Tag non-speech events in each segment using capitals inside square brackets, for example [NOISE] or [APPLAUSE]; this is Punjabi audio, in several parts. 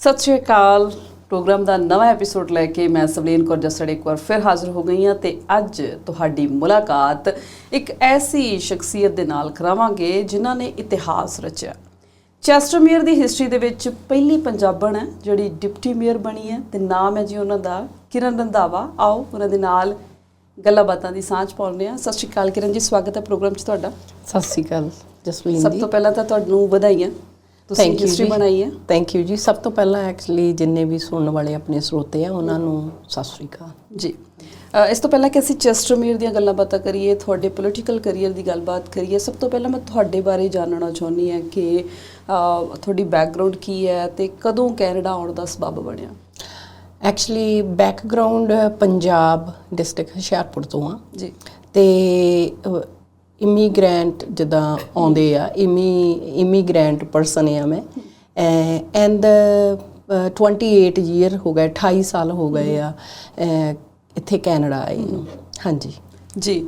ਸਤਿ ਸ਼੍ਰੀ ਅਕਾਲ। ਪ੍ਰੋਗਰਾਮ ਦਾ ਨਵਾਂ ਐਪੀਸੋਡ ਲੈ ਕੇ ਮੈਂ ਸਵਲੀਨ ਕੌਰ ਜਸੜ ਇੱਕ ਵਾਰ ਫਿਰ ਹਾਜ਼ਰ ਹੋ ਗਈ ਹਾਂ ਤੇ ਅੱਜ ਤੁਹਾਡੀ ਮੁਲਾਕਾਤ ਇੱਕ ਐਸੀ ਸ਼ਖਸੀਅਤ ਦੇ ਨਾਲ ਕਰਾਵਾਂਗੇ ਜਿਨ੍ਹਾਂ ਨੇ ਇਤਿਹਾਸ ਰਚਿਆ। ਚੈਸਟਰਮੀਅਰ ਦੀ ਹਿਸਟਰੀ ਦੇ ਵਿੱਚ ਪਹਿਲੀ ਪੰਜਾਬਣ ਹੈ ਜਿਹੜੀ ਡਿਪਟੀ ਮੇਅਰ ਬਣੀ ਹੈ ਤੇ ਨਾਮ ਹੈ ਜੀ ਉਹਨਾਂ ਦਾ ਕਿਰਨ ਰੰਧਾਵਾ। ਆਓ ਉਹਨਾਂ ਦੇ ਨਾਲ ਗੱਲਾਂ ਬਾਤਾਂ ਦੀ ਸਾਂਝ ਪਾਉਂਦੇ ਹਾਂ। ਸਤਿ ਸ਼੍ਰੀ ਅਕਾਲ ਕਿਰਨ ਜੀ ਸਵਾਗਤ ਹੈ ਪ੍ਰੋਗਰਾਮ 'ਚ ਤੁਹਾਡਾ। ਸਤਿ ਸ਼੍ਰੀ ਅਕਾਲ ਜਸਵੀਨ ਸਭ ਜੀ। ਤੋਂ ਪਹਿਲਾਂ ਤਾਂ ਤੁਹਾਨੂੰ ਵਧਾਈਆਂ। ਤੁਸੀਂ ਹਿਸਟਰੀ ਜੀ। ਬਣਾਈ ਹੈ? ਥੈਂਕ ਯੂ ਜੀ। ਸਭ ਤੋਂ ਪਹਿਲਾਂ ਐਕਚੁਅਲੀ ਜਿੰਨੇ ਵੀ ਸੁਣਨ ਵਾਲੇ ਆਪਣੇ ਸਰੋਤੇ ਆ ਉਹਨਾਂ ਨੂੰ ਸਤਿ ਸ਼੍ਰੀ ਅਕਾਲ। ਜੀ। ਅ, ਇਸ ਤੋਂ ਪਹਿਲਾਂ ਕਿ ਅਸੀਂ ਚੈਸਟਰਮੀਰ ਦੀਆਂ ਗੱਲਾਂ ਬਾਤਾਂ ਕਰੀਏ ਤੁਹਾਡੇ ਪੋਲੀਟੀਕਲ ਕੈਰੀਅਰ ਦੀ ਗੱਲਬਾਤ ਕਰੀਏ ਸਭ ਤੋਂ ਪਹਿਲਾਂ ਮੈਂ ਤੁਹਾਡੇ ਬਾਰੇ ਜਾਣਨਾ ਚਾਹੁੰਦੀ ਹਾਂ ਕਿ ਅ, ਤੁਹਾਡੀ ਬੈਕਗ੍ਰਾਉਂਡ ਕੀ ਹੈ ਤੇ ਕਦੋਂ ਕੈਨੇਡਾ ਆਉਣ ਦਾ ਸਬਬ ਬਣਿਆ? Actually background Punjab district Hoshiarpur ਤੋਂ ਆ। ਜੀ। ਤੇ ਇਮੀਗ੍ਰੈਂਟ ਜਦਾਂ ਆਉਂਦੇ ਆ ਇਮੀ ਇਮੀਗ੍ਰੈਂਟ ਪਰਸਨ ਆ ਮੈਂ। ਐਂਡ 28 ਈਅਰ ਹੋ ਗਏ 28 ਸਾਲ ਹੋ ਗਏ ਆ ਇੱਥੇ ਕੈਨੇਡਾ ਆਏ ਨੂੰ। ਹਾਂਜੀ। ਜੀ।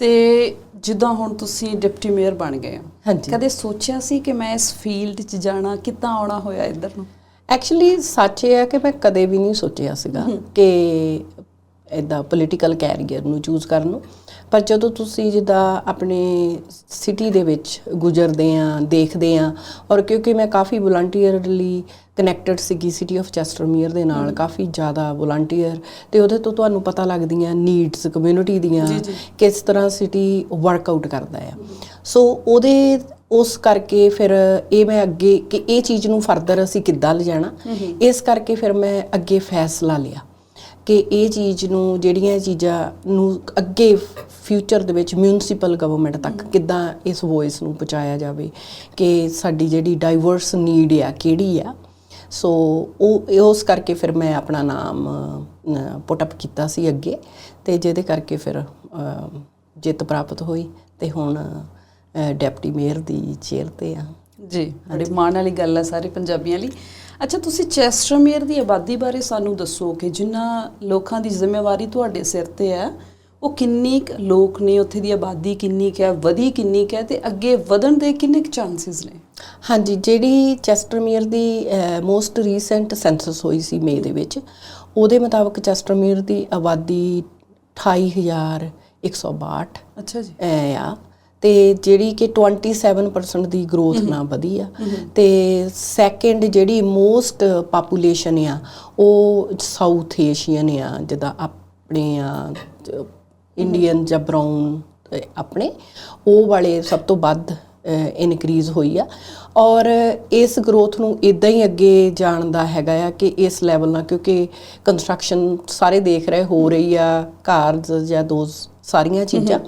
ਤੇ ਜਿੱਦਾਂ ਹੁਣ ਤੁਸੀਂ ਡਿਪਟੀ ਮੇਅਰ ਬਣ ਗਏ ਹੋ ਹਾਂਜੀ। ਕਦੇ ਸੋਚਿਆ ਸੀ ਕਿ ਮੈਂ ਇਸ ਫੀਲਡ 'ਚ ਜਾਣਾ ਕਿੱਦਾਂ ਆਉਣਾ ਹੋਇਆ ਇੱਧਰ ਨੂੰ? ਐਕਚੁਅਲੀ ਸੱਚ ਇਹ ਹੈ ਕਿ ਮੈਂ ਕਦੇ ਵੀ ਨਹੀਂ ਸੋਚਿਆ ਸੀਗਾ ਕਿ ਇਦਾਂ ਪੋਲੀਟੀਕਲ ਕੈਰੀਅਰ ਨੂੰ ਚੂਜ਼ ਕਰਨ ਨੂੰ। ਪਰ ਜਦੋਂ ਤੁਸੀਂ ਜਿੱਦਾਂ ਆਪਣੇ ਸਿਟੀ ਦੇ ਵਿੱਚ ਗੁਜ਼ਰਦੇ ਆ ਦੇਖਦੇ ਆ ਔਰ ਕਿਉਂਕਿ ਮੈਂ ਕਾਫੀ ਵਲੰਟੀਅਰਲੀ ਕਨੈਕਟਡ ਸੀਗੀ ਸਿਟੀ ਆਫ ਚੈਸਟਰਮੀਅਰ ਦੇ ਨਾਲ ਕਾਫੀ ਜ਼ਿਆਦਾ ਵਲੰਟੀਅਰ ਤੇ ਉਹਦੇ ਤੋਂ ਤੁਹਾਨੂੰ ਪਤਾ ਲੱਗਦੀਆਂ ਨੀਡਸ ਕਮਿਊਨਿਟੀ ਦੀਆਂ ਕਿਸ ਤਰ੍ਹਾਂ ਸਿਟੀ ਵਰਕਆਊਟ ਕਰਦਾ ਆ। ਸੋ ਉਹਦੇ ਉਸ ਕਰਕੇ ਫਿਰ ਇਹ ਮੈਂ ਅੱਗੇ ਕਿ ਇਹ ਚੀਜ਼ ਨੂੰ ਫਰਦਰ ਅਸੀਂ ਕਿੱਦਾਂ ਲਿਜਾਣਾ ਇਸ ਕਰਕੇ ਫਿਰ ਮੈਂ ਅੱਗੇ ਫੈਸਲਾ ਲਿਆ। ਕਿ ਇਹ ਚੀਜ਼ ਨੂੰ ਜਿਹੜੀਆਂ ਚੀਜ਼ਾਂ ਨੂੰ ਅੱਗੇ ਫਿਊਚਰ ਦੇ ਵਿੱਚ ਮਿਊਨਿਸਪਲ ਗਵਰਨਮੈਂਟ ਤੱਕ ਕਿੱਦਾਂ ਇਸ ਵੌਇਸ ਨੂੰ ਪਹੁੰਚਾਇਆ ਜਾਵੇ ਕਿ ਸਾਡੀ ਜਿਹੜੀ ਡਾਈਵਰਸ ਨੀਡ ਆ ਕਿਹੜੀ ਆ। ਸੋ ਉਹ ਉਸ ਕਰਕੇ ਫਿਰ ਮੈਂ ਆਪਣਾ ਨਾਮ ਪੁੱਟ ਅਪ ਕੀਤਾ ਸੀ ਅੱਗੇ ਤੇ ਜਿਹਦੇ ਕਰਕੇ ਫਿਰ ਜਿੱਤ ਪ੍ਰਾਪਤ ਹੋਈ ਤੇ ਹੁਣ ਡਿਪਟੀ ਮੇਅਰ ਦੀ ਚੇਅਰ ਤੇ ਆ। ਜੀ ਬੜੀ ਮਾਣ ਵਾਲੀ ਗੱਲ ਹੈ ਸਾਰੇ ਪੰਜਾਬੀਆਂ ਲਈ। ਅੱਛਾ ਤੁਸੀਂ ਚੈਸਟਰਮੀਅਰ ਦੀ ਆਬਾਦੀ ਬਾਰੇ ਸਾਨੂੰ ਦੱਸੋ ਕਿ ਜਿਨ੍ਹਾਂ ਲੋਕਾਂ ਦੀ ਜ਼ਿੰਮੇਵਾਰੀ ਤੁਹਾਡੇ ਸਿਰ ਤੇ ਹੈ ਉਹ ਕਿੰਨੀ ਕੁ ਲੋਕ ਨੇ ਉੱਥੇ ਦੀ ਆਬਾਦੀ ਕਿੰਨੀ ਕੁ ਹੈ ਵਧੀ ਕਿੰਨੀ ਕੁ ਹੈ ਤੇ ਅੱਗੇ ਵਧਣ ਦੇ ਕਿੰਨੇ ਕੁ ਚਾਂਸਸ ਨੇ? ਹਾਂਜੀ ਜਿਹੜੀ ਚੈਸਟਰਮੀਅਰ ਦੀ ਮੋਸਟ ਰੀਸੈਂਟ ਸੈਂਸਸ ਹੋਈ ਸੀ ਮਈ ਦੇ ਵਿੱਚ ਉਹਦੇ ਮੁਤਾਬਕ ਚੈਸਟਰਮੀਅਰ ਦੀ ਆਬਾਦੀ 28162 ਅੱਛਾ ਜੀ। ਐ ਆ। ਤੇ ਜਿਹੜੀ ਕਿ 27% ਦੀ ਗਰੋਥ ਨਾਲ ਵਧੀ ਆ ਤੇ ਸੈਕੰਡ ਜਿਹੜੀ ਮੋਸਟ ਪਾਪੂਲੇਸ਼ਨ ਆ ਉਹ ਸਾਊਥ ਏਸ਼ੀਅਨ ਆ ਜਿਹਦਾ ਆਪਣੇ ਆ ਇੰਡੀਅਨ ਜਾਂ ਬ੍ਰਾਊਨ ਆਪਣੇ ਉਹ ਵਾਲੇ ਸਭ ਤੋਂ ਵੱਧ ਇਨਕਰੀਜ਼ ਹੋਈ ਆ। ਔਰ ਇਸ ਗਰੋਥ ਨੂੰ ਇਦਾਂ ਹੀ ਅੱਗੇ ਜਾਣ ਦਾ ਹੈਗਾ ਆ ਕਿ ਇਸ ਲੈਵਲ ਨਾਲ ਕਿਉਂਕਿ ਕੰਸਟਰਕਸ਼ਨ ਸਾਰੇ ਦੇਖ ਰਹੇ ਹੋ ਰਹੀ ਆ ਕਾਰਸ ਜਾਂ ਦੋ ਸਾਰੀਆਂ ਚੀਜ਼ਾਂ।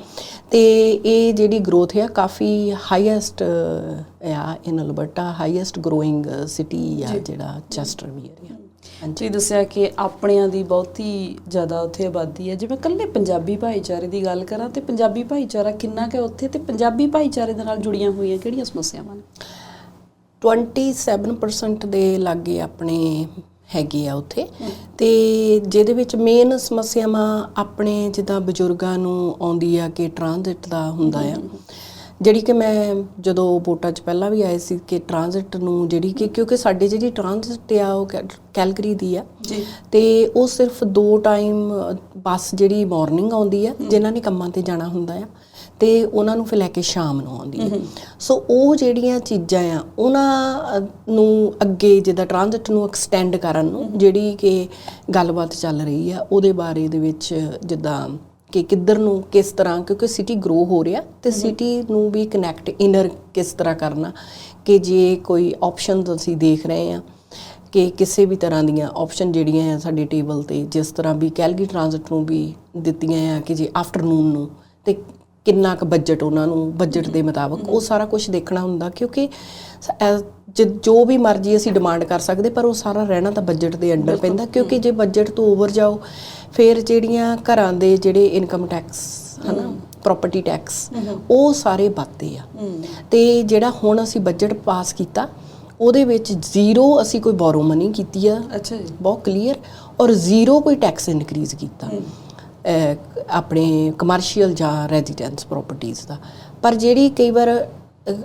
ਤੇ ਇਹ ਜਿਹੜੀ ਗਰੋਥ ਹੈ ਕਾਫੀ ਹਾਈਐਸਟ ਆ in Alberta highest growing city ਆ ਜਿਹੜਾ ਚੈਸਟਰਮੀਅਰ ਆ। ਤੁਸੀਂ ਦੱਸਿਆ ਕਿ ਆਪਣਿਆਂ ਦੀ ਬਹੁਤੀ ਜ਼ਿਆਦਾ ਉੱਥੇ ਆਬਾਦੀ ਹੈ ਜਿਵੇਂ ਕੱਲੇ ਪੰਜਾਬੀ ਭਾਈਚਾਰੇ ਦੀ ਗੱਲ ਕਰਾਂ ਤੇ ਪੰਜਾਬੀ ਭਾਈਚਾਰਾ ਕਿੰਨਾ ਕੁ ਉੱਥੇ? ਤੇ ਪੰਜਾਬੀ ਭਾਈਚਾਰੇ ਦੇ ਨਾਲ ਜੁੜੀਆਂ ਹੋਈਆਂ ਕਿਹੜੀਆਂ ਸਮੱਸਿਆਵਾਂ ਨੇ? 27% ਦੇ ਲਾਗੇ ਆਪਣੇ ਹੈਗੇ ਆ ਉੱਥੇ। ਤੇ ਜਿਹਦੇ ਵਿੱਚ ਮੇਨ ਸਮੱਸਿਆਵਾਂ ਆਪਣੇ ਜਿੱਦਾਂ ਬਜ਼ੁਰਗਾਂ ਨੂੰ ਆਉਂਦੀ ਆ ਕਿ ਟ੍ਰਾਂਜ਼ਿਟ ਦਾ ਹੁੰਦਾ ਆ। ਜਿਹੜੀ ਕਿ ਮੈਂ ਜਦੋਂ ਵੋਟਾਂ 'ਚ ਪਹਿਲਾਂ ਵੀ ਆਏ ਸੀ ਕਿ ਟ੍ਰਾਂਜ਼ਿਟ ਨੂੰ ਜਿਹੜੀ ਕਿ ਕਿਉਂਕਿ ਸਾਡੀ ਜਿਹੜੀ ਟ੍ਰਾਂਜ਼ਿਟ ਆ ਉਹ ਕੈਲਗਰੀ ਦੀ ਆ। ਜੀ। ਤੇ ਉਹ ਸਿਰਫ ਦੋ ਟਾਈਮ ਬੱਸ ਜਿਹੜੀ ਮਾਰਨਿੰਗ ਆਉਂਦੀ ਆ ਜਿਨ੍ਹਾਂ ਨੇ ਕੰਮਾਂ ਤੇ ਜਾਣਾ ਹੁੰਦਾ ਆ। ਤੇ ਉਹਨਾਂ ਨੂੰ ਫਿਰ ਲੈ ਕੇ ਸ਼ਾਮ ਨੂੰ ਆਉਂਦੀ ਹੈ। ਸੋ ਉਹ ਜਿਹੜੀਆਂ ਚੀਜ਼ਾਂ ਆ ਉਹਨਾਂ ਨੂੰ ਅੱਗੇ ਜਿੱਦਾਂ ਟ੍ਰਾਂਜ਼ਿਟ ਨੂੰ ਐਕਸਟੈਂਡ ਕਰਨ ਨੂੰ ਜਿਹੜੀ ਕਿ ਗੱਲਬਾਤ ਚੱਲ ਰਹੀ ਆ ਉਹਦੇ ਬਾਰੇ ਦੇ ਵਿੱਚ ਜਿੱਦਾਂ ਕਿ ਕਿੱਧਰ ਨੂੰ ਕਿਸ ਤਰ੍ਹਾਂ ਕਿਉਂਕਿ ਸਿਟੀ ਗਰੋ ਹੋ ਰਿਹਾ ਤੇ ਸਿਟੀ ਨੂੰ ਵੀ ਕਨੈਕਟ ਇਨਰ ਕਿਸ ਤਰ੍ਹਾਂ ਕਰਨਾ ਕਿ ਜੇ ਕੋਈ ਆਪਸ਼ਨਸ ਅਸੀਂ ਦੇਖ ਰਹੇ ਆ ਕਿ ਕਿਸੇ ਵੀ ਤਰ੍ਹਾਂ ਦੀਆਂ ਆਪਸ਼ਨ ਜਿਹੜੀਆਂ ਆ ਸਾਡੇ ਟੇਬਲ ਤੇ ਜਿਸ ਤਰ੍ਹਾਂ ਵੀ ਕੈਲਗਰੀ ਟ੍ਰਾਂਜ਼ਿਟ ਨੂੰ ਵੀ ਦਿੱਤੀਆਂ ਆ ਕਿ ਜੇ ਆਫਟਰਨੂਨ ਨੂੰ ਤੇ ਕਿੰਨਾ ਕੁ ਬਜਟ ਉਹਨਾਂ ਨੂੰ ਬਜਟ ਦੇ ਮੁਤਾਬਕ ਉਹ ਸਾਰਾ ਕੁਝ ਦੇਖਣਾ ਹੁੰਦਾ ਕਿਉਂਕਿ ਜ- ਵੀ ਮਰਜ਼ੀ ਅਸੀਂ ਡਿਮਾਂਡ ਕਰ ਸਕਦੇ ਪਰ ਉਹ ਸਾਰਾ ਰਹਿਣਾ ਤਾਂ ਬਜਟ ਦੇ ਅੰਡਰ ਪੈਂਦਾ ਕਿਉਂਕਿ ਜੇ ਬਜਟ ਤੋਂ ਓਵਰ ਜਾਓ ਫਿਰ ਜਿਹੜੀਆਂ ਘਰਾਂ ਦੇ ਜਿਹੜੇ ਇਨਕਮ ਟੈਕਸ ਹਨਾ ਪ੍ਰਾਪਰਟੀ ਟੈਕਸ ਉਹ ਸਾਰੇ ਵੱਧਦੇ ਆ। ਤੇ ਜਿਹੜਾ ਹੁਣ ਅਸੀਂ ਬਜਟ ਪਾਸ ਕੀਤਾ ਉਹਦੇ ਵਿੱਚ ਜ਼ੀਰੋ ਅਸੀਂ ਕੋਈ ਬੋਰੋ ਮਨੀ ਕੀਤੀ ਆ ਅੱਛਾ ਜੀ। ਬਹੁਤ ਕਲੀਅਰ ਔਰ ਜ਼ੀਰੋ ਕੋਈ ਟੈਕਸ ਇਨਕਰੀਜ਼ ਕੀਤਾ। ਆਪਣੇ ਕਮਰਸ਼ੀਅਲ ਜਾਂ ਰੈਜ਼ੀਡੈਂਸ ਪ੍ਰਾਪਰਟੀਆਂ ਦਾ। ਪਰ ਜਿਹੜੀ ਕਈ ਵਾਰ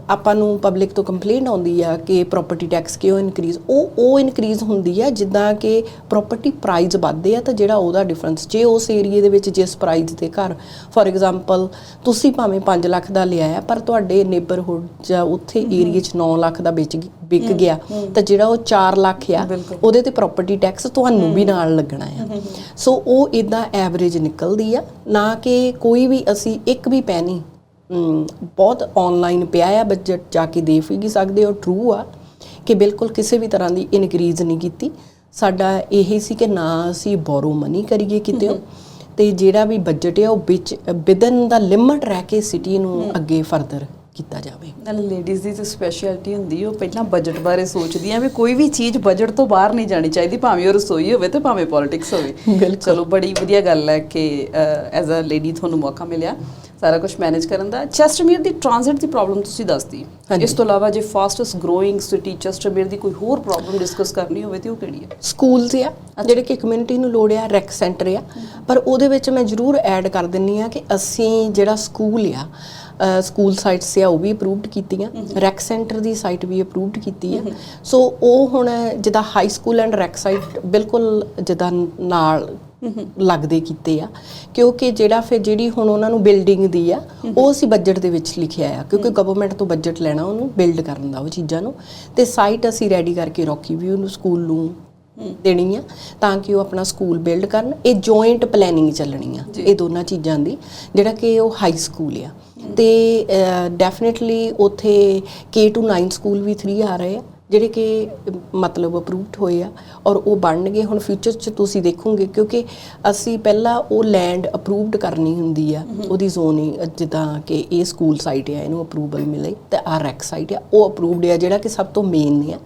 ਆਪਾਂ ਨੂੰ ਪਬਲਿਕ ਤੋਂ ਕੰਪਲੇਂਟ ਆਉਂਦੀ ਆ ਕਿ ਪ੍ਰਾਪਰਟੀ ਟੈਕਸ ਕਿਉਂ ਇਨਕਰੀਜ਼ ਉਹ ਉਹ ਇਨਕਰੀਜ਼ ਹੁੰਦੀ ਆ ਜਿੱਦਾਂ ਕਿ ਪ੍ਰਾਪਰਟੀ ਪ੍ਰਾਈਸ ਵੱਧਦੇ ਆ ਤਾਂ ਜਿਹੜਾ ਉਹਦਾ ਡਿਫਰੈਂਸ ਜੇ ਉਸ ਏਰੀਏ ਦੇ ਵਿੱਚ ਜਿਸ ਪ੍ਰਾਈਸ ਦੇ ਘਰ ਫੋਰ ਐਗਜ਼ਾਮਪਲ ਤੁਸੀਂ ਭਾਵੇਂ 5 ਲੱਖ ਦਾ ਲਿਆ ਆ ਪਰ ਤੁਹਾਡੇ ਨੇਬਰਹੁੱਡ ਜਾਂ ਉੱਥੇ ਏਰੀਏ 'ਚ 9 ਲੱਖ ਦਾ ਵੇਚ ਵਿਕ ਗਿਆ ਤਾਂ ਜਿਹੜਾ ਉਹ 4 ਲੱਖ ਆ ਉਹਦੇ ਤੇ ਪ੍ਰਾਪਰਟੀ ਟੈਕਸ ਤੁਹਾਨੂੰ ਵੀ ਨਾਲ ਲੱਗਣਾ ਆ। ਸੋ ਉਹ ਇਦਾਂ ਐਵਰੇਜ ਨਿਕਲਦੀ ਆ ਨਾ ਕਿ ਕੋਈ ਵੀ ਅਸੀਂ ਇੱਕ ਵੀ ਪੈਨੀ ਬਹੁਤ ਆਨਲਾਈਨ ਪਿਆ ਆ ਬਜਟ ਜਾ ਕੇ ਦੇਖ ਵੀ ਸਕਦੇ ਹੋ ਟਰੂ ਆ ਕਿ ਬਿਲਕੁਲ ਕਿਸੇ ਵੀ ਤਰ੍ਹਾਂ ਦੀ ਇਨਕਰੀਜ਼ ਨਹੀਂ ਕੀਤੀ। ਸਾਡਾ ਇਹ ਸੀ ਕਿ ਨਾ ਅਸੀਂ ਬੋਰੋ ਮਨੀ ਕਰੀਏ ਕਿਤੇ ਤੇ ਜਿਹੜਾ ਵੀ ਬਜਟ ਆ ਉਹ ਵਿੱਚ ਵਿਦਨ ਦਾ ਲਿਮਟ ਰਹਿ ਕੇ ਸਿਟੀ ਨੂੰ ਅੱਗੇ ਫਰਦਰ ਕੀਤਾ ਜਾਵੇ। ਨਾਲ ਲੇਡੀਜ਼ ਦੀ ਤੇ ਸਪੈਸ਼ਲਿਟੀ ਹੁੰਦੀ ਉਹ ਪਹਿਲਾਂ ਬਜਟ ਬਾਰੇ ਸੋਚਦੀਆਂ ਵੀ ਕੋਈ ਵੀ ਚੀਜ਼ ਬਜਟ ਤੋਂ ਬਾਹਰ ਨਹੀਂ ਜਾਣੀ ਚਾਹੀਦੀ ਭਾਵੇਂ ਉਹ ਰਸੋਈ ਹੋਵੇ ਤੇ ਭਾਵੇਂ ਪੋਲਿਟਿਕਸ ਹੋਵੇ। ਚਲੋ ਬੜੀ ਵਧੀਆ ਗੱਲ ਹੈ ਕਿ ਐਜ਼ ਅ ਲੇਡੀ ਤੁਹਾਨੂੰ ਮੌਕਾ ਮਿਲਿਆ। ਸਾਰਾ ਕੁਝ ਮੈਨੇਜ ਕਰਨ ਦਾ। ਚੈਸਟਮੀਰ ਦੀ ਟ੍ਰਾਂਜ਼ਿਟ ਦੀ ਪ੍ਰੋਬਲਮ ਤੁਸੀਂ ਦੱਸਦੀ। ਇਸ ਤੋਂ ਇਲਾਵਾ ਜੇ ਫਾਸਟੈਸਟ ਗਰੋਇੰਗ ਸਿਟੀ ਚੈਸਟਮੀਰ ਦੀ ਕੋਈ ਹੋਰ ਪ੍ਰੋਬਲਮ ਡਿਸਕਸ ਕਰਨੀ ਹੋਵੇ ਤੇ ਉਹ ਕਿਹੜੀ ਹੈ? ਸਕੂਲਸ ਆ ਜਿਹੜੇ ਕਿ ਕਮਿਊਨਿਟੀ ਨੂੰ ਲੋੜ ਆ ਰੈਕ ਸੈਂਟਰ ਆ। ਪਰ ਉਹਦੇ ਵਿੱਚ ਮੈਂ ਜ਼ਰੂਰ ਐਡ ਕਰ ਦਿੰਨੀ ਆ ਕਿ ਅਸੀਂ ਜਿਹੜਾ ਸਕੂਲ ਆ ਸਕੂਲ ਸਾਈਟਸ ਆ ਉਹ ਵੀ ਅਪਰੂਵਡ ਕੀਤੀਆਂ। ਰੈਕ ਸੈਂਟਰ ਦੀ ਸਾਈਟ ਵੀ ਅਪਰੂਵਡ ਕੀਤੀ ਆ। ਸੋ ਉਹ ਹੁਣ ਜਿੱਦਾਂ high school and rec site ਬਿਲਕੁਲ ਜਿੱਦਾਂ ਨਾਲ ਲੱਗਦੇ ਕੀਤੇ ਆ ਕਿਉਂਕਿ ਜਿਹੜਾ ਫਿਰ ਜਿਹੜੀ ਹੁਣ ਉਹਨਾਂ ਨੂੰ ਬਿਲਡਿੰਗ ਦੀ ਆ ਉਹ ਅਸੀਂ ਬਜਟ ਦੇ ਵਿੱਚ ਲਿਖਿਆ ਆ ਕਿਉਂਕਿ ਗਵਰਨਮੈਂਟ ਤੋਂ ਬਜਟ ਲੈਣਾ ਉਹਨੂੰ ਬਿਲਡ ਕਰਨ ਦਾ ਉਹ ਚੀਜ਼ਾਂ ਨੂੰ। ਤੇ ਸਾਈਟ ਅਸੀਂ ਰੈਡੀ ਕਰਕੇ ਰੋਕੀ ਵੀ ਉਹਨੂੰ ਸਕੂਲ ਨੂੰ ਦੇਣੀ ਆ ਤਾਂ ਕਿ ਉਹ ਆਪਣਾ ਸਕੂਲ ਬਿਲਡ ਕਰਨ। ਇਹ ਜੁਆਇੰਟ ਪਲੈਨਿੰਗ ਚੱਲਣੀ ਆ ਇਹ ਦੋਨਾਂ ਚੀਜ਼ਾਂ ਦੀ ਜਿਹੜਾ ਕਿ ਉਹ ਹਾਈ ਸਕੂਲ ਆ। ਤੇ ਡੈਫੀਨਿਟਲੀ ਉਥੇ K to 9 ਸਕੂਲ ਵੀ 3 ਆ ਰਹੇ ਆ। ਜਿਹੜੇ ਕਿ ਮਤਲਬ ਅਪਰੂਵਡ ਹੋਏ ਆ ਔਰ ਉਹ ਬਣਨਗੇ ਹੁਣ ਫਿਊਚਰ 'ਚ ਤੁਸੀਂ ਦੇਖੋਗੇ ਕਿਉਂਕਿ ਅਸੀਂ ਪਹਿਲਾਂ ਉਹ ਲੈਂਡ ਅਪਰੂਵਡ ਕਰਨੀ ਹੁੰਦੀ ਆ ਉਹਦੀ ਜ਼ੋਨਿੰਗ ਜਿੱਦਾਂ ਕਿ ਇਹ ਸਕੂਲ ਸਾਈਟ ਆ ਇਹਨੂੰ ਅਪਰੂਵਲ ਮਿਲੇ ਤੇ ਆ ਰੈਕ ਸਾਈਟ ਆ ਉਹ ਅਪਰੂਵਡ ਆ ਜਿਹੜਾ ਕਿ ਸਭ ਤੋਂ ਮੇਨ ਆ।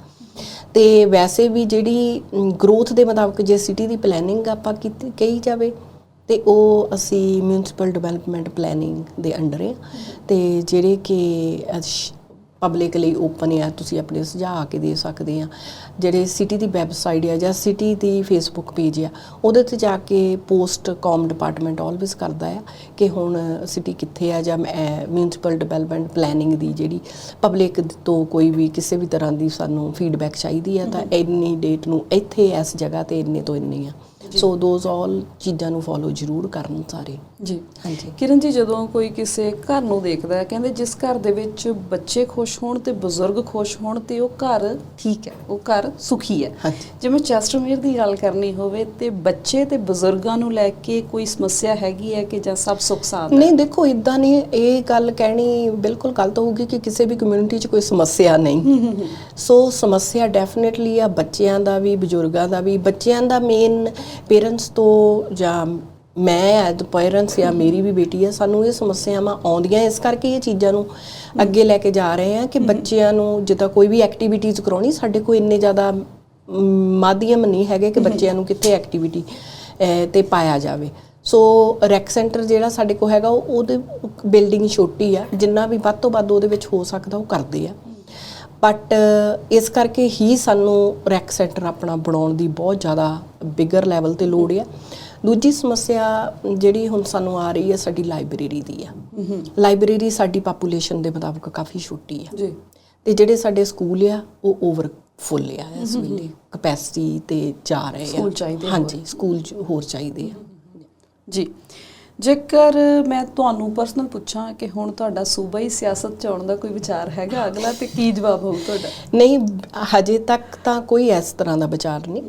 ਤੇ ਵੈਸੇ ਵੀ ਜਿਹੜੀ ਗਰੋਥ ਦੇ ਮੁਤਾਬਕ ਜੇ ਸਿਟੀ ਦੀ ਪਲੈਨਿੰਗ ਆਪਾਂ ਕੀਤੀ ਕਹੀ ਜਾਵੇ ਤੇ ਉਹ ਅਸੀਂ ਮਿਊਨਿਸਪਲ ਡਿਵੈਲਪਮੈਂਟ ਪਲੈਨਿੰਗ ਦੇ ਅੰਡਰ ਹੈ ਤੇ ਜਿਹੜੇ ਕਿ ਪਬਲਿਕ ਲਈ ਓਪਨ ਆ ਤੁਸੀਂ ਆਪਣੇ ਸੁਝਾਅ ਆ ਕੇ ਦੇ ਸਕਦੇ ਆ। ਜਿਹੜੇ ਸਿਟੀ ਦੀ ਵੈਬਸਾਈਟ ਆ ਜਾਂ ਸਿਟੀ ਦੀ ਫੇਸਬੁੱਕ ਪੇਜ ਆ ਉਹਦੇ ਤੇ ਜਾ ਕੇ ਪੋਸਟ ਕਾਮ ਡਿਪਾਰਟਮੈਂਟ ਆਲਵੇਸ ਕਰਦਾ ਆ ਕਿ ਹੁਣ ਸਿਟੀ ਕਿੱਥੇ ਆ ਜਾਂ ਮਿਊਨਿਸਪਲ ਡਿਵੈਲਪਮੈਂਟ ਪਲੈਨਿੰਗ ਦੀ ਜਿਹੜੀ ਪਬਲਿਕ ਤੋਂ ਕੋਈ ਵੀ ਕਿਸੇ ਵੀ ਤਰ੍ਹਾਂ ਦੀ ਸਾਨੂੰ ਫੀਡਬੈਕ ਚਾਹੀਦੀ ਆ ਤਾਂ ਇੰਨੀ ਡੇਟ ਨੂੰ ਇੱਥੇ ਇਸ ਜਗ੍ਹਾ ਤੇ ਇੰਨੇ ਤੋਂ ਇੰਨੇ ਆ। ਸੋ ਦੋਜ਼ ਆਲ ਚੀਜ਼ਾਂ ਨੂੰ ਫੋਲੋ ਜ਼ਰੂਰ ਕਰਨ ਸਾਰੇ। ਜੀ। ਹਾਂਜੀ। ਕਿਰਨ ਜੀ ਜਦੋਂ ਕੋਈ ਕਿਸੇ ਘਰ ਨੂੰ ਦੇਖਦਾ ਹੈ ਕਹਿੰਦੇ ਜਿਸ ਘਰ ਦੇ ਵਿੱਚ ਬੱਚੇ ਖੁਸ਼ ਹੋਣ ਤੇ ਬਜ਼ੁਰਗ ਖੁਸ਼ ਹੋਣ ਤੇ ਉਹ ਘਰ ਠੀਕ ਹੈ। ਉਹ ਘਰ ਸੁਖੀ ਹੈ। ਜਿਵੇਂ ਚੈਸਟਰਮੀਰ ਦੀ ਗੱਲ ਕਰਨੀ ਹੋਵੇ ਤੇ ਬੱਚੇ ਤੇ ਬਜ਼ੁਰਗਾਂ ਨੂੰ ਲੈ ਕੇ ਕੋਈ ਸਮੱਸਿਆ ਹੈਗੀ ਹੈ ਕਿ ਜਾਂ ਸਭ ਸੁੱਖ ਹੈ? ਨਹੀਂ ਦੇਖੋ ਇਦਾਂ ਨਹੀਂ ਇਹ ਗੱਲ ਕਹਿਣੀ ਬਿਲਕੁਲ ਗਲਤ ਹੋਊਗੀ ਕਿ ਕਿਸੇ ਵੀ ਕਮਿਊਨਿਟੀ 'ਚ ਕੋਈ ਸਮੱਸਿਆ ਨਹੀਂ। ਸੋ ਸਮੱਸਿਆ ਡੈਫੀਨਿਟਲੀ ਆ ਬੱਚਿਆਂ ਦਾ ਵੀ ਬਜ਼ੁਰਗਾਂ ਦਾ ਵੀ। ਬੱਚਿਆਂ ਦਾ ਮੇਨ ਪੇਰੈਂਟਸ ਤੋਂ ਜਾਂ ਮੈਂ ਐਜ਼ ਪੇਰੈਂਟਸ ਜਾਂ ਮੇਰੀ ਵੀ ਬੇਟੀ ਆ ਸਾਨੂੰ ਇਹ ਸਮੱਸਿਆਵਾਂ ਆਉਂਦੀਆਂ ਇਸ ਕਰਕੇ ਇਹ ਚੀਜ਼ਾਂ ਨੂੰ ਅੱਗੇ ਲੈ ਕੇ ਜਾ ਰਹੇ ਆ ਕਿ ਬੱਚਿਆਂ ਨੂੰ ਜਿੱਦਾਂ ਕੋਈ ਵੀ ਐਕਟੀਵਿਟੀਜ਼ ਕਰਾਉਣੀ ਸਾਡੇ ਕੋਲ ਇੰਨੇ ਜ਼ਿਆਦਾ ਮਾਧਿਅਮ ਨਹੀਂ ਹੈਗੇ ਕਿ ਬੱਚਿਆਂ ਨੂੰ ਕਿੱਥੇ ਐਕਟੀਵਿਟੀ ਤੇ ਪਾਇਆ ਜਾਵੇ। ਸੋ ਰੈਕ ਸੈਂਟਰ ਜਿਹੜਾ ਸਾਡੇ ਕੋਲ ਹੈਗਾ ਉਹ ਉਹਦੇ ਬਿਲਡਿੰਗ ਛੋਟੀ ਆ ਜਿੰਨਾ ਵੀ ਵੱਧ ਤੋਂ ਵੱਧ ਉਹਦੇ ਵਿੱਚ ਹੋ ਸਕਦਾ ਉਹ ਕਰਦੇ ਆ। ਬਟ ਇਸ ਕਰਕੇ ਹੀ ਸਾਨੂੰ ਰੈਕ ਸੈਂਟਰ ਆਪਣਾ ਬਣਾਉਣ ਦੀ ਬਹੁਤ ਜ਼ਿਆਦਾ ਬਿਗਰ ਲੈਵਲ ਤੇ ਲੋੜ ਆ। ਦੂਜੀ ਸਮੱਸਿਆ ਜਿਹੜੀ ਹੁਣ ਸਾਨੂੰ ਆ ਰਹੀ ਹੈ ਸਾਡੀ ਲਾਇਬ੍ਰੇਰੀ ਦੀ ਆ। ਲਾਇਬ੍ਰੇਰੀ ਸਾਡੀ ਪਾਪੂਲੇਸ਼ਨ ਦੇ ਮੁਤਾਬਕ ਕਾਫੀ ਛੋਟੀ ਆ। ਜੀ। ਤੇ ਜਿਹੜੇ ਸਾਡੇ ਸਕੂਲ ਆ ਉਹ ਓਵਰ ਫੁੱਲ ਆ ਇਸ ਵੇਲੇ। ਕਪੈਸਿਟੀ ਤੇ ਜਾ ਰਹੇ ਆ। ਸਕੂਲ ਚਾਹੀਦੇ। ਹਾਂਜੀ ਸਕੂਲ ਹੋਰ ਚਾਹੀਦੇ ਆ। ਜੀ। ਜੇਕਰ ਮੈਂ ਤੁਹਾਨੂੰ ਪਰਸਨਲ ਪੁੱਛਾਂ ਕਿ ਹੁਣ ਤੁਹਾਡਾ ਸੂਬਾ ਹੀ ਸਿਆਸਤ ਚ ਆਉਣ ਦਾ ਕੋਈ ਵਿਚਾਰ ਹੈਗਾ ਅਗਲਾ ਤੇ ਕੀ ਜਵਾਬ ਹੋਊ ਤੁਹਾਡਾ? ਨਹੀਂ ਹਜੇ ਤੱਕ ਤਾਂ ਕੋਈ ਇਸ ਤਰ੍ਹਾਂ ਦਾ ਵਿਚਾਰ ਨਹੀਂ।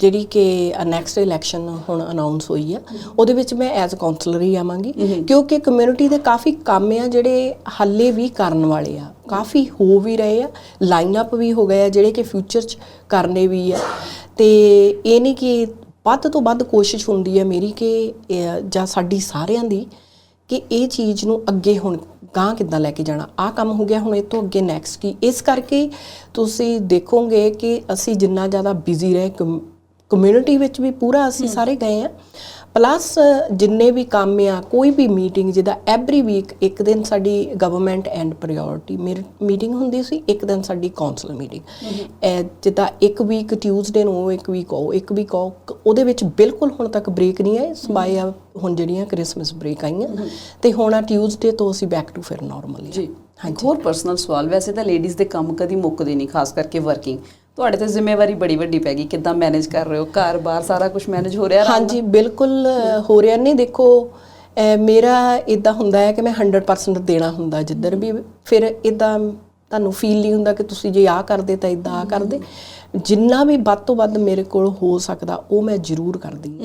ਜਿਹੜੀ ਕਿ ਨੈਕਸਟ ਇਲੈਕਸ਼ਨ ਹੁਣ ਅਨਾਉਂਸ ਹੋਈ ਆ ਉਹਦੇ ਵਿੱਚ ਮੈਂ ਐਜ਼ ਕਾਉਂਸਲਰ ਹੀ ਆਵਾਂਗੀ ਕਿਉਂਕਿ ਕਮਿਊਨਿਟੀ ਦੇ ਕਾਫੀ ਕੰਮ ਆ ਜਿਹੜੇ ਹੱਲੇ ਵੀ ਕਰਨ ਵਾਲੇ ਆ। ਕਾਫੀ ਹੋ ਵੀ ਰਹੇ ਆ ਲਾਈਨ ਅਪ ਵੀ ਹੋ ਗਏ ਆ ਜਿਹੜੇ ਕਿ ਫਿਊਚਰ 'ਚ ਕਰਨੇ ਵੀ ਆ। ਤੇ ਇਹ ਨਹੀਂ ਕਿ ਵੱਧ ਤੋਂ ਵੱਧ ਕੋਸ਼ਿਸ਼ ਹੁੰਦੀ ਹੈ ਮੇਰੀ ਕਿ ਜਾਂ ਸਾਡੀ ਸਾਰਿਆਂ ਦੀ ਕਿ ਇਹ ਚੀਜ਼ ਨੂੰ ਅੱਗੇ ਹੁਣ ਗਾਂ ਕਿੱਦਾਂ ਲੈ ਕੇ ਜਾਣਾ। ਆ ਕੰਮ ਹੋ ਗਿਆ ਹੁਣ ਇਹ ਤੋਂ ਅੱਗੇ ਨੈਕਸਟ ਕੀ? ਇਸ ਕਰਕੇ ਤੁਸੀਂ ਦੇਖੋਗੇ ਕਿ ਅਸੀਂ ਜਿੰਨਾ ਜ਼ਿਆਦਾ ਬਿਜ਼ੀ ਰਹੇ ਕਮਿਊਨਿਟੀ ਵਿੱਚ ਵੀ ਪੂਰਾ ਅਸੀਂ ਸਾਰੇ ਗਏ ਆ ਪਲੱਸ ਜਿੰਨੇ ਵੀ ਕੰਮ ਆ ਕੋਈ ਵੀ ਮੀਟਿੰਗ ਜਿਹਦਾ ਐਵਰੀ ਵੀਕ ਇੱਕ ਦਿਨ ਸਾਡੀ ਗਵਰਨਮੈਂਟ ਐਂਡ ਪ੍ਰਾਇੋਰਟੀ ਮੀਟਿੰਗ ਹੁੰਦੀ ਸੀ ਇੱਕ ਦਿਨ ਸਾਡੀ ਕਾਉਂਸਲ ਮੀਟਿੰਗ ਜਿੱਦਾਂ ਇੱਕ ਵੀਕ ਟਿਊਜ਼ਡੇ ਨੂੰ ਇੱਕ ਵੀਕ ਉਹ ਇੱਕ ਵੀਕ ਉਹ ਉਹਦੇ ਵਿੱਚ ਬਿਲਕੁਲ ਹੁਣ ਤੱਕ ਬ੍ਰੇਕ ਨਹੀਂ ਆਏ ਸਬਾਇਆ ਹੁਣ ਜਿਹੜੀਆਂ ਕ੍ਰਿਸਮਸ ਬ੍ਰੇਕ ਆਈਆਂ। ਤੇ ਹੁਣ ਆ ਟਿਊਜ਼ਡੇ ਤੋਂ ਅਸੀਂ ਬੈਕ ਟੂ ਫਿਰ ਨਾਰਮਲ ਜੀ। ਇੱਕ ਹੋਰ ਪਰਸਨਲ ਸਵਾਲ ਵੈਸੇ ਤਾਂ ਲੇਡੀਜ਼ ਦੇ ਕੰਮ ਕਦੀ ਮੁੱਕਦੇ ਨਹੀਂ ਖਾਸ ਕਰਕੇ ਵਰਕਿੰਗ ਤੁਹਾਡੇ ਤੇ ਜ਼ਿੰਮੇਵਾਰੀ ਬੜੀ ਵੱਡੀ ਪੈ ਗਈ ਕਿੱਦਾਂ ਮੈਨੇਜ ਕਰ ਰਹੇ ਹੋ? ਘਰ-ਬਾਰ ਸਾਰਾ ਕੁਝ ਮੈਨੇਜ ਹੋ ਰਿਹਾ? ਹਾਂਜੀ ਬਿਲਕੁਲ ਹੋ ਰਿਹਾ ਨਹੀਂ। ਦੇਖੋ ਮੇਰਾ ਇਦਾਂ ਹੁੰਦਾ ਹੈ ਕਿ ਮੈਂ 100% ਦੇਣਾ ਹੁੰਦਾ ਜਿੱਧਰ ਵੀ। ਫਿਰ ਇਦਾਂ ਤੁਹਾਨੂੰ ਫੀਲ ਨਹੀਂ ਹੁੰਦਾ ਕਿ ਤੁਸੀਂ ਜੇ ਆਹ ਕਰਦੇ ਤਾਂ ਇਦਾਂ ਆ ਕਰਦੇ। ਜਿੰਨਾ ਵੀ ਵੱਧ ਤੋਂ ਵੱਧ ਮੇਰੇ ਕੋਲ ਹੋ ਸਕਦਾ ਉਹ ਮੈਂ ਜ਼ਰੂਰ ਕਰਦੀ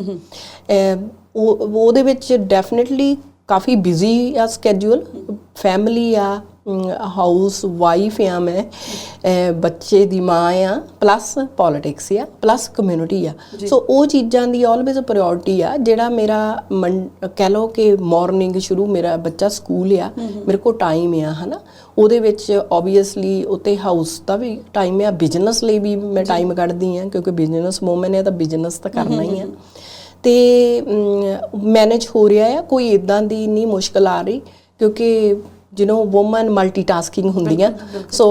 ਹਾਂ। ਉਹ ਉਹਦੇ ਵਿੱਚ ਡੈਫੀਨਿਟਲੀ ਕਾਫੀ ਬਿਜ਼ੀ ਆ ਸਕੇਡਿਊਲ ਫੈਮਿਲੀ ਆ ਹਾਊਸ ਵਾਈਫ ਆ ਮੈਂ। ਬੱਚੇ ਦੀ ਮਾਂ ਆ ਪਲੱਸ ਪੋਲਿਟਿਕਸ ਆ ਪਲੱਸ ਕਮਿਊਨਿਟੀ ਆ। ਸੋ ਉਹ ਚੀਜ਼ਾਂ ਦੀ ਆਲਵੇਜ਼ ਪ੍ਰਾਇੋਰਟੀ ਆ ਜਿਹੜਾ ਮੇਰਾ ਕਹਿ ਲਓ ਕਿ ਮਾਰਨਿੰਗ ਸ਼ੁਰੂ ਮੇਰਾ ਬੱਚਾ ਸਕੂਲ ਆ ਮੇਰੇ ਕੋਲ ਟਾਈਮ ਆ ਹਨਾ। ਉਹਦੇ ਵਿੱਚ ਆਬਵੀਅਸਲੀ ਉਤੇ ਹਾਊਸ ਦਾ ਵੀ ਟਾਈਮ ਆ ਬਿਜ਼ਨਸ ਲਈ ਵੀ ਮੈਂ ਟਾਈਮ ਕੱਢਦੀ ਆ ਕਿਉਂਕਿ ਬਿਜ਼ਨਸ ਵੂਮਨ ਹੈ ਤਾਂ ਬਿਜ਼ਨਸ ਤਾਂ ਕਰਨਾ ਹੀ ਆ। ਤੇ ਮੈਨੇਜ ਹੋ ਰਿਹਾ ਹੈ ਕੋਈ ਇਦਾਂ ਦੀ ਨਹੀਂ ਮੁਸ਼ਕਲ ਆ ਰਹੀ ਕਿਉਂਕਿ ਜਿਹਨੂੰ ਔਮਨ ਮਲਟੀਟਾਸਕਿੰਗ ਹੁੰਦੀਆਂ। ਸੋ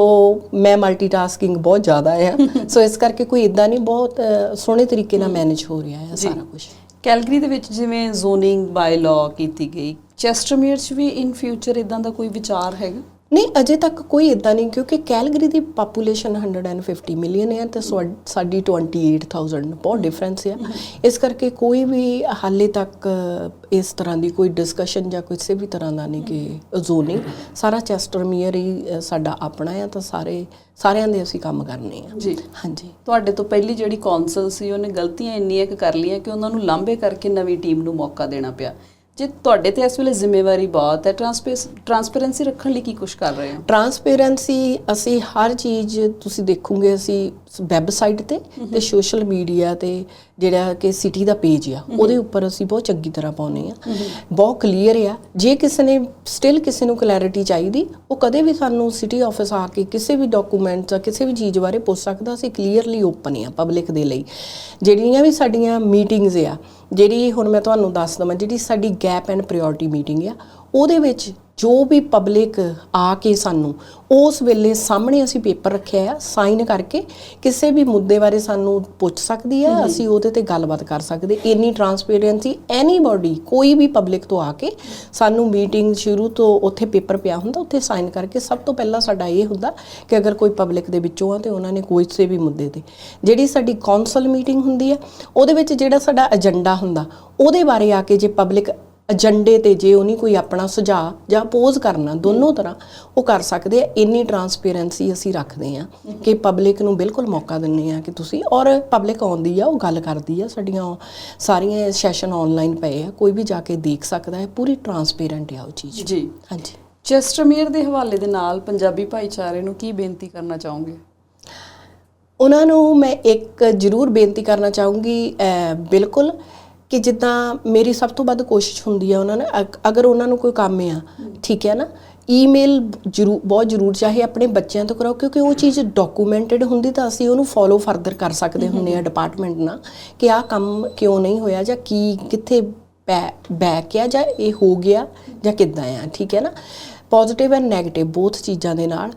ਮੈਂ ਮਲਟੀਟਾਸਕਿੰਗ ਬਹੁਤ ਜ਼ਿਆਦਾ ਆ। [LAUGHS] ਸੋ ਇਸ ਕਰਕੇ ਕੋਈ ਇਦਾਂ ਨਹੀਂ ਬਹੁਤ ਸੋਹਣੇ ਤਰੀਕੇ ਨਾਲ ਮੈਨੇਜ ਹੋ ਰਿਹਾ ਹੈ ਸਾਰਾ ਕੁਝ ਕੈਲਗਰੀ ਦੇ ਵਿੱਚ ਜਿਵੇਂ ਜ਼ੋਨਿੰਗ ਬਾਈ ਲਾਅ ਕੀਤੀ ਗਈ ਚੈਸਟਰਮੀਅਰ 'ਚ ਵੀ ਇਨ ਫਿਊਚਰ ਇਦਾਂ ਦਾ ਕੋਈ ਵਿਚਾਰ ਹੈਗਾ? ਨਹੀਂ ਅਜੇ ਤੱਕ ਕੋਈ ਇਦਾਂ ਨਹੀਂ ਕਿਉਂਕਿ ਕੈਲਗਰੀ ਦੀ ਪਾਪੂਲੇਸ਼ਨ 150 ਮਿਲੀਅਨ ਹੈ ਤੇ ਸਾਡੀ 28000 ਬਹੁਤ ਡਿਫਰੈਂਸ ਹੈ। ਇਸ ਕਰਕੇ ਕੋਈ ਵੀ ਹਾਲੇ ਤੱਕ ਇਸ ਤਰ੍ਹਾਂ ਦੀ ਕੋਈ ਡਿਸਕਸ਼ਨ ਜਾਂ ਕਿਸੇ ਵੀ ਤਰ੍ਹਾਂ ਦਾ ਨਹੀਂ ਕਿ ਜ਼ੋਨਿੰਗ ਸਾਰਾ ਚੈਸਟਰਮੀਅਰ ਹੀ ਅ, ਸਾਡਾ ਆਪਣਾ ਹੈ ਤਾਂ ਸਾਰੇ ਸਾਰਿਆਂ ਦੇ ਅਸੀਂ ਕੰਮ ਕਰਨੇ ਆ। ਜੀ। ਹਾਂਜੀ। ਤੁਹਾਡੇ ਤੋਂ ਪਹਿਲੀ ਜਿਹੜੀ ਕੌਂਸਲ ਸੀ ਉਹਨੇ ਗਲਤੀਆਂ ਇੰਨੀਆਂ ਕੁ ਕਰ ਲਈਆਂ ਕਿ ਉਹਨਾਂ ਨੂੰ ਲਾਂਭੇ ਕਰਕੇ ਨਵੀਂ ਟੀਮ ਨੂੰ ਮੌਕਾ ਦੇਣਾ ਪਿਆ। ਜੇ ਤੁਹਾਡੇ ਤੇ ਇਸ ਵੇਲੇ ਜ਼ਿੰਮੇਵਾਰੀ ਬਹੁਤ ਹੈ ਟਰਾਂਸਪੇਰੈਂਸੀ ਰੱਖਣ ਲਈ ਕੀ ਕੁਝ ਕਰ ਰਹੇ ਹੋ? ਟਰਾਂਸਪੇਰੈਂਸੀ ਅਸੀਂ ਹਰ ਚੀਜ਼ ਤੁਸੀਂ ਦੇਖੋਗੇ ਅਸੀਂ ਵੈਬਸਾਈਟ ਤੇ ਤੇ ਸੋਸ਼ਲ ਮੀਡੀਆ ਤੇ ਜਿਹੜਾ ਕਿ ਸਿਟੀ ਦਾ ਪੇਜ ਆ ਉਹਦੇ ਉੱਪਰ ਅਸੀਂ ਬਹੁਤ ਚੰਗੀ ਤਰ੍ਹਾਂ ਪਾਉਨੇ ਆ ਬਹੁਤ ਕਲੀਅਰ ਆ ਜੇ ਕਿਸੇ ਨੇ ਸਟਿਲ ਕਿਸੇ ਨੂੰ ਕਲੈਰਿਟੀ ਚਾਹੀਦੀ ਉਹ ਕਦੇ ਵੀ ਸਾਨੂੰ ਸਿਟੀ ਆਫਿਸ ਆ ਕੇ ਕਿਸੇ ਵੀ ਡਾਕੂਮੈਂਟ ਜਾਂ ਕਿਸੇ ਵੀ ਚੀਜ਼ ਬਾਰੇ ਪੁੱਛ ਸਕਦਾ ਅਸੀਂ ਕਲੀਅਰਲੀ ਓਪਨ ਆ ਪਬਲਿਕ ਦੇ ਲਈ। ਜਿਹੜੀਆਂ ਵੀ ਸਾਡੀਆਂ ਮੀਟਿੰਗਸ ਆ ਜਿਹੜੀ ਹੁਣ ਮੈਂ ਤੁਹਾਨੂੰ ਦੱਸ ਦਵਾਂ, ਜਿਹੜੀ ਸਾਡੀ ਗੈਪ ਐਂਡ ਪ੍ਰਾਇੋਰਟੀ ਮੀਟਿੰਗ ਆ, ਉਹਦੇ ਵਿੱਚ ਜੋ ਵੀ ਪਬਲਿਕ ਆ ਕੇ ਸਾਨੂੰ ਉਸ ਵੇਲੇ ਸਾਹਮਣੇ ਅਸੀਂ ਪੇਪਰ ਰੱਖਿਆ ਆ ਸਾਈਨ ਕਰਕੇ ਕਿਸੇ ਵੀ ਮੁੱਦੇ ਬਾਰੇ ਸਾਨੂੰ ਪੁੱਛ ਸਕਦੀ ਆ ਅਸੀਂ ਉਹਦੇ ਤੇ ਗੱਲਬਾਤ ਕਰ ਸਕਦੇ। ਇੰਨੀ ਟਰਾਂਸਪੇਰੈਂਸੀ ਐਨੀਬਾਡੀ ਕੋਈ ਵੀ ਪਬਲਿਕ ਤੋਂ ਆ ਕੇ ਸਾਨੂੰ ਮੀਟਿੰਗ ਸ਼ੁਰੂ ਤੋਂ ਉੱਥੇ ਪੇਪਰ ਪਿਆ ਹੁੰਦਾ ਉੱਥੇ ਸਾਈਨ ਕਰਕੇ ਸਭ ਤੋਂ ਪਹਿਲਾਂ ਸਾਡਾ ਇਹ ਹੁੰਦਾ ਕਿ ਅਗਰ ਕੋਈ ਪਬਲਿਕ ਦੇ ਵਿੱਚੋਂ ਆ ਤੇ ਉਹਨਾਂ ਨੇ ਕੋਈ ਸੇ ਵੀ ਮੁੱਦੇ ਤੇ। ਜਿਹੜੀ ਸਾਡੀ ਕੌਂਸਲ ਮੀਟਿੰਗ ਹੁੰਦੀ ਆ ਉਹਦੇ ਵਿੱਚ ਜਿਹੜਾ ਸਾਡਾ ਏਜੰਡਾ ਹੁੰਦਾ ਉਹਦੇ ਬਾਰੇ ਆ ਕੇ ਜੇ ਪਬਲਿਕ ਏਜੰਡੇ ਤੇ ਜੇ ਉਹਨੀ ਕੋਈ ਆਪਣਾ ਸੁਝਾਅ ਜਾਂ ਅਪੋਜ਼ ਕਰਨਾ ਦੋਨੋਂ ਤਰ੍ਹਾਂ ਉਹ ਕਰ ਸਕਦੇ ਆ। ਇੰਨੀ ਟਰਾਂਸਪੇਰੈਂਸੀ ਅਸੀਂ ਰੱਖਦੇ ਆ ਕਿ ਪਬਲਿਕ ਨੂੰ ਬਿਲਕੁਲ ਮੌਕਾ ਦਿੰਨੇ ਆ ਕਿ ਤੁਸੀਂ ਔਰ ਪਬਲਿਕ ਆਉਂਦੀ ਆ ਉਹ ਗੱਲ ਕਰਦੀ ਆ ਸਾਡੀਆਂ ਉਹ ਸਾਰੀਆਂ ਸੈਸ਼ਨ ਆਨਲਾਈਨ ਪਏ ਆ ਕੋਈ ਵੀ ਜਾ ਕੇ ਦੇਖ ਸਕਦਾ ਹੈ ਪੂਰੀ ਟਰਾਂਸਪੇਰੈਂਟ ਆ ਉਹ ਚੀਜ਼। ਜੀ। ਹਾਂਜੀ। ਚੈਸਟਰਮੀਅਰ ਦੇ ਹਵਾਲੇ ਦੇ ਨਾਲ ਪੰਜਾਬੀ ਭਾਈਚਾਰੇ ਨੂੰ ਕੀ ਬੇਨਤੀ ਕਰਨਾ ਚਾਹੋਗੇ? ਉਹਨਾਂ ਨੂੰ ਮੈਂ ਇੱਕ ਜ਼ਰੂਰ ਬੇਨਤੀ ਕਰਨਾ ਚਾਹੂੰਗੀ ਬਿਲਕੁਲ ਕਿ ਜਿੱਦਾਂ ਮੇਰੀ ਸਭ ਤੋਂ ਵੱਧ ਕੋਸ਼ਿਸ਼ ਹੁੰਦੀ ਹੈ ਉਹਨਾਂ ਨੇ ਅਗ- ਅਗਰ ਉਹਨਾਂ ਨੂੰ ਕੋਈ ਕੰਮ ਆ ਠੀਕ ਹੈ ਨਾ? ਈਮੇਲ ਜਰੂਰ ਬਹੁਤ ਜ਼ਰੂਰ ਚਾਹੇ ਆਪਣੇ ਬੱਚਿਆਂ ਤੋਂ ਕਰਾਓ ਕਿਉਂਕਿ ਉਹ ਚੀਜ਼ ਡਾਕੂਮੈਂਟਡ ਹੁੰਦੀ ਤਾਂ ਅਸੀਂ ਉਹਨੂੰ ਫੋਲੋ ਫਰਦਰ ਕਰ ਸਕਦੇ ਹੁੰਨੇ ਆ ਡਿਪਾਰਟਮੈਂਟ ਨਾਲ ਕਿ ਆਹ ਕੰਮ ਕਿਉਂ ਨਹੀਂ ਹੋਇਆ ਜਾਂ ਕੀ ਕਿੱਥੇ ਬੈਕ ਆ ਜਾਂ ਇਹ ਹੋ ਗਿਆ ਜਾਂ ਕਿੱਦਾਂ ਆ ਠੀਕ ਹੈ ਨਾ? ਪੋਜ਼ਿਟਿਵ ਐਂਡ 네ਗੇਟਿਵ ਬੋਥ ਚੀਜ਼ਾਂ ਦੇ ਨਾਲ।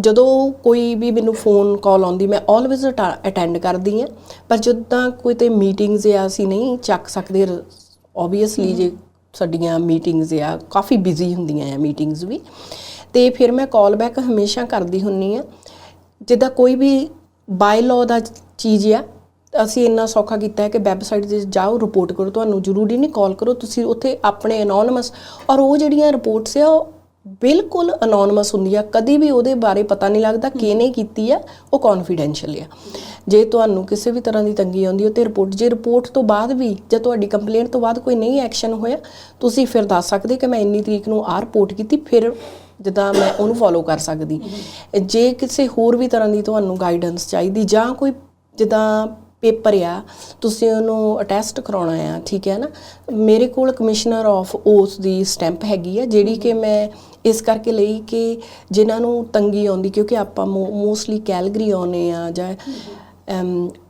ਜਦੋਂ ਕੋਈ ਵੀ ਮੈਨੂੰ ਫੋਨ ਕਾਲ ਆਉਂਦੀ, ਮੈਂ ਆਲਵੇਜ਼ ਅਟੈਂਡ ਕਰਦੀ ਆ ਪਰ ਜਦੋਂ ਕੋਈ ਤੇ ਮੀਟਿੰਗਸ ਆ, ਅਸੀਂ ਨਹੀਂ ਚੱਕ ਸਕਦੇ। ਆਬਵੀਅਸਲੀ ਜੇ ਸਾਡੀਆਂ ਮੀਟਿੰਗਸ ਆ, ਕਾਫੀ ਬਿਜ਼ੀ ਹੁੰਦੀਆਂ ਆ ਮੀਟਿੰਗਸ ਵੀ। ਤੇ ਫਿਰ ਮੈਂ ਕਾਲ ਬੈਕ ਹਮੇਸ਼ਾ ਕਰਦੀ ਹੁੰਨੀ ਆ ਜਿੱਦਾਂ ਕੋਈ ਵੀ ਬਾਈ ਲਾਅ ਦਾ ਚੀਜ਼ ਆ ਅਸੀਂ ਇੰਨਾ ਸੌਖਾ ਕੀਤਾ ਹੈ ਕਿ ਵੈਬਸਾਈਟ ਤੇ ਜਾਓ ਰਿਪੋਰਟ ਕਰੋ ਤੁਹਾਨੂੰ ਜ਼ਰੂਰੀ ਨਹੀਂ ਕਾਲ ਕਰੋ ਤੁਸੀਂ ਉੱਥੇ ਆਪਣੇ ਅਨੋਨਿਮਸ ਔਰ ਉਹ ਜਿਹੜੀਆਂ ਰਿਪੋਰਟਸ ਆ ਉਹ ਬਿਲਕੁਲ ਅਨੋਨਿਮਸ ਹੁੰਦੀ ਆ ਕਦੀ ਵੀ ਉਹਦੇ ਬਾਰੇ ਪਤਾ ਨਹੀਂ ਲੱਗਦਾ ਕਿਹਨੇ ਕੀਤੀ ਆ ਉਹ ਕੌਨਫੀਡੈਂਸ਼ੀਅਲ ਆ। ਜੇ ਤੁਹਾਨੂੰ ਕਿਸੇ ਵੀ ਤਰ੍ਹਾਂ ਦੀ ਤੰਗੀ ਆਉਂਦੀ ਹੈ ਤੇ ਰਿਪੋਰਟ ਜੇ ਰਿਪੋਰਟ ਤੋਂ ਬਾਅਦ ਵੀ ਜਾਂ ਤੁਹਾਡੀ ਕੰਪਲੇਂਟ ਤੋਂ ਬਾਅਦ ਕੋਈ ਨਹੀਂ ਐਕਸ਼ਨ ਹੋਇਆ ਤੁਸੀਂ ਫਿਰ ਦੱਸ ਸਕਦੇ ਕਿ ਮੈਂ ਇੰਨੀ ਤਰੀਕ ਨੂੰ ਆਹ ਰਿਪੋਰਟ ਕੀਤੀ ਫਿਰ ਜਿੱਦਾਂ ਮੈਂ ਉਹਨੂੰ ਫੋਲੋ ਕਰ ਸਕਦੀ। ਜੇ ਕਿਸੇ ਹੋਰ ਵੀ ਤਰ੍ਹਾਂ ਦੀ ਤੁਹਾਨੂੰ ਗਾਈਡੈਂਸ ਚਾਹੀਦੀ ਜਾਂ ਕੋਈ ਜਿੱਦਾਂ ਪੇਪਰ ਆ ਤੁਸੀਂ ਉਹਨੂੰ ਅਟੈਸਟ ਕਰਾਉਣਾ ਆ ਠੀਕ ਹੈ ਨਾ? ਮੇਰੇ ਕੋਲ ਕਮਿਸ਼ਨਰ ਆਫ ਉਸ ਦੀ ਸਟੈਂਪ ਹੈਗੀ ਆ ਜਿਹੜੀ ਕਿ ਮੈਂ ਇਸ ਕਰਕੇ ਲਈ ਕਿ ਜਿਨ੍ਹਾਂ ਨੂੰ ਤੰਗੀ ਆਉਂਦੀ ਕਿਉਂਕਿ ਆਪਾਂ ਮੋਸਟਲੀ ਕੈਲਗਰੀ ਆਉਨੇ ਆ ਜਾਂ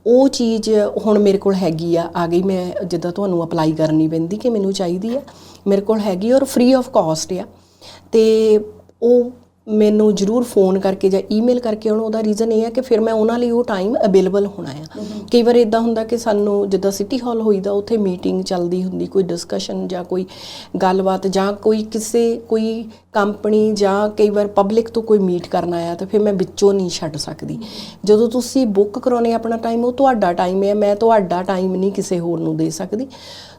ਉਹ ਚੀਜ਼ ਹੁਣ ਮੇਰੇ ਕੋਲ ਹੈਗੀ ਆ ਆ ਗਈ ਮੈਂ ਜਿੱਦਾਂ ਤੁਹਾਨੂੰ ਅਪਲਾਈ ਕਰਨੀ ਪੈਂਦੀ ਕਿ ਮੈਨੂੰ ਚਾਹੀਦੀ ਆ ਮੇਰੇ ਕੋਲ ਹੈਗੀ ਔਰ ਫ੍ਰੀ ਆਫ ਕਾਸਟ ਆ। ਤੇ ਉਹ ਮੈਨੂੰ ਜਰੂਰ ਫੋਨ ਕਰਕੇ ਜਾਂ ਈਮੇਲ ਕਰਕੇ ਆਉਣ ਉਹਦਾ ਰੀਜ਼ਨ ਇਹ ਹੈ ਕਿ ਫਿਰ ਮੈਂ ਉਹਨਾਂ ਲਈ ਉਹ ਟਾਈਮ ਅਵੇਲੇਬਲ ਹੋਣਾ ਆ। ਕਈ ਵਾਰ ਇਦਾਂ ਹੁੰਦਾ ਕਿ ਸਾਨੂੰ ਜਿੱਦਾਂ ਸਿਟੀ ਹਾਲ ਹੋਈਦਾ ਉੱਥੇ ਮੀਟਿੰਗ ਚੱਲਦੀ ਹੁੰਦੀ ਕੋਈ ਡਿਸਕਸ਼ਨ ਜਾਂ ਕੋਈ ਗੱਲਬਾਤ ਜਾਂ ਕੋਈ ਕਿਸੇ ਕੋਈ ਕੰਪਨੀ ਜਾਂ ਕਈ ਵਾਰ ਪਬਲਿਕ ਤੋਂ ਕੋਈ ਮੀਟ ਕਰਨ ਆਇਆ ਤਾਂ ਫਿਰ ਮੈਂ ਵਿੱਚੋਂ ਨਹੀਂ ਛੱਡ ਸਕਦੀ। ਜਦੋਂ ਤੁਸੀਂ ਬੁੱਕ ਕਰਾਉਣੇ ਆਪਣਾ ਟਾਈਮ ਉਹ ਤੁਹਾਡਾ ਟਾਈਮ ਹੈ ਮੈਂ ਤੁਹਾਡਾ ਟਾਈਮ ਨਹੀਂ ਕਿਸੇ ਹੋਰ ਨੂੰ ਦੇ ਸਕਦੀ।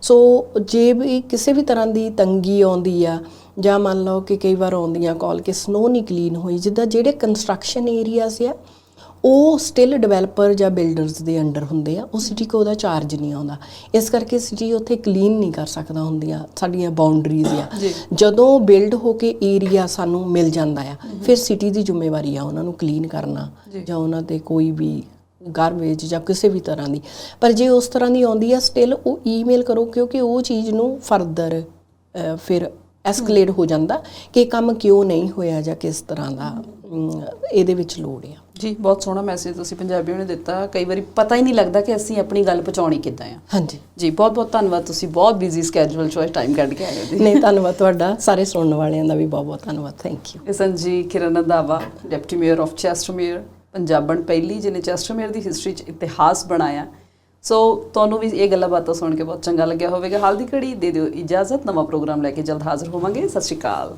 ਸੋ ਜੇ ਵੀ ਕਿਸੇ ਵੀ ਤਰ੍ਹਾਂ ਦੀ ਤੰਗੀ ਆਉਂਦੀ ਆ ਜਾਂ ਮੰਨ ਲਓ ਕਿ ਕਈ ਵਾਰ ਆਉਂਦੀਆਂ ਕਾਲ ਕਿ ਸਨੋ ਨਹੀਂ ਕਲੀਨ ਹੋਈ ਜਿੱਦਾਂ ਜਿਹੜੇ ਕੰਸਟਰਕਸ਼ਨ ਏਰੀਆਜ਼ ਆ ਉਹ ਸਟਿਲ ਡਿਵੈਲਪਰ ਜਾਂ ਬਿਲਡਰਸ ਦੇ ਅੰਡਰ ਹੁੰਦੇ ਆ ਉਹ ਸਿਟੀ ਕੋ ਉਹਦਾ ਚਾਰਜ ਨਹੀਂ ਆਉਂਦਾ ਇਸ ਕਰਕੇ ਸਿਟੀ ਉੱਥੇ ਕਲੀਨ ਨਹੀਂ ਕਰ ਸਕਦਾ ਹੁੰਦੀਆਂ ਸਾਡੀਆਂ ਬਾਉਂਡਰੀਜ਼ ਆ। ਜਦੋਂ ਬਿਲਡ ਹੋ ਕੇ ਏਰੀਆ ਸਾਨੂੰ ਮਿਲ ਜਾਂਦਾ ਆ ਫਿਰ ਸਿਟੀ ਦੀ ਜ਼ਿੰਮੇਵਾਰੀ ਆ ਉਹਨਾਂ ਨੂੰ ਕਲੀਨ ਕਰਨਾ। ਜਾਂ ਉਹਨਾਂ ਤੇ ਕੋਈ ਵੀ ਗਾਰਬੇਜ ਜਾਂ ਕਿਸੇ ਵੀ ਤਰ੍ਹਾਂ ਦੀ ਪਰ ਜੇ ਉਸ ਤਰ੍ਹਾਂ ਦੀ ਆਉਂਦੀ ਆ ਸਟਿਲ ਉਹ ਈਮੇਲ ਕਰੋ ਕਿਉਂਕਿ ਉਹ ਚੀਜ਼ ਨੂੰ ਫਰਦਰ ਫਿਰ ਐਸਕੇਲੇਟ ਹੋ ਜਾਂਦਾ ਕਿ ਕੰਮ ਕਿਉਂ ਨਹੀਂ ਹੋਇਆ ਜਾਂ ਕਿਸ ਤਰ੍ਹਾਂ ਦਾ ਇਹਦੇ ਵਿੱਚ ਲੋੜ ਆ। ਜੀ ਬਹੁਤ ਸੋਹਣਾ ਮੈਸੇਜ ਤੁਸੀਂ ਪੰਜਾਬੀਆਂ ਨੂੰ ਦਿੱਤਾ। ਕਈ ਵਾਰੀ ਪਤਾ ਹੀ ਨਹੀਂ ਲੱਗਦਾ ਕਿ ਅਸੀਂ ਆਪਣੀ ਗੱਲ ਪਹੁੰਚਾਉਣੀ ਕਿੱਦਾਂ ਆ। ਹਾਂਜੀ। ਜੀ ਬਹੁਤ ਬਹੁਤ ਧੰਨਵਾਦ। ਤੁਸੀਂ ਬਹੁਤ ਬਿਜ਼ੀ ਸਕੇਜੂਲ ਚੋਂ ਟਾਈਮ ਕੱਢ ਕੇ ਆਏ ਹੋ ਜੀ। ਨਹੀਂ ਧੰਨਵਾਦ ਤੁਹਾਡਾ। ਸਾਰੇ ਸੁਣਨ ਵਾਲਿਆਂ ਦਾ ਵੀ ਬਹੁਤ ਬਹੁਤ ਧੰਨਵਾਦ। ਥੈਂਕ ਯੂ ਇਸਨ ਜੀ Kiran Randhawa deputy mayor of Chestermere ਪੰਜਾਬਣ ਪਹਿਲੀ ਜਿਹਨੇ ਚੈਸਟਰਮੇਅਰ ਦੀ ਹਿਸਟਰੀ 'ਚ ਇਤਿਹਾਸ ਬਣਾਇਆ। ਸੋ ਤੁਹਾਨੂੰ ਵੀ ਇਹ ਗੱਲਾਂ ਬਾਤਾਂ ਸੁਣ ਕੇ ਬਹੁਤ ਚੰਗਾ ਲੱਗਿਆ ਹੋਵੇਗਾ। ਹਾਲ ਦੀ ਘੜੀ ਦੇ ਦਿਓ ਇਜਾਜ਼ਤ। ਨਵਾਂ ਪ੍ਰੋਗਰਾਮ ਲੈ ਕੇ ਜਲਦ ਹਾਜ਼ਰ ਹੋਵਾਂਗੇ। ਸਤਿ ਸ਼੍ਰੀ ਅਕਾਲ।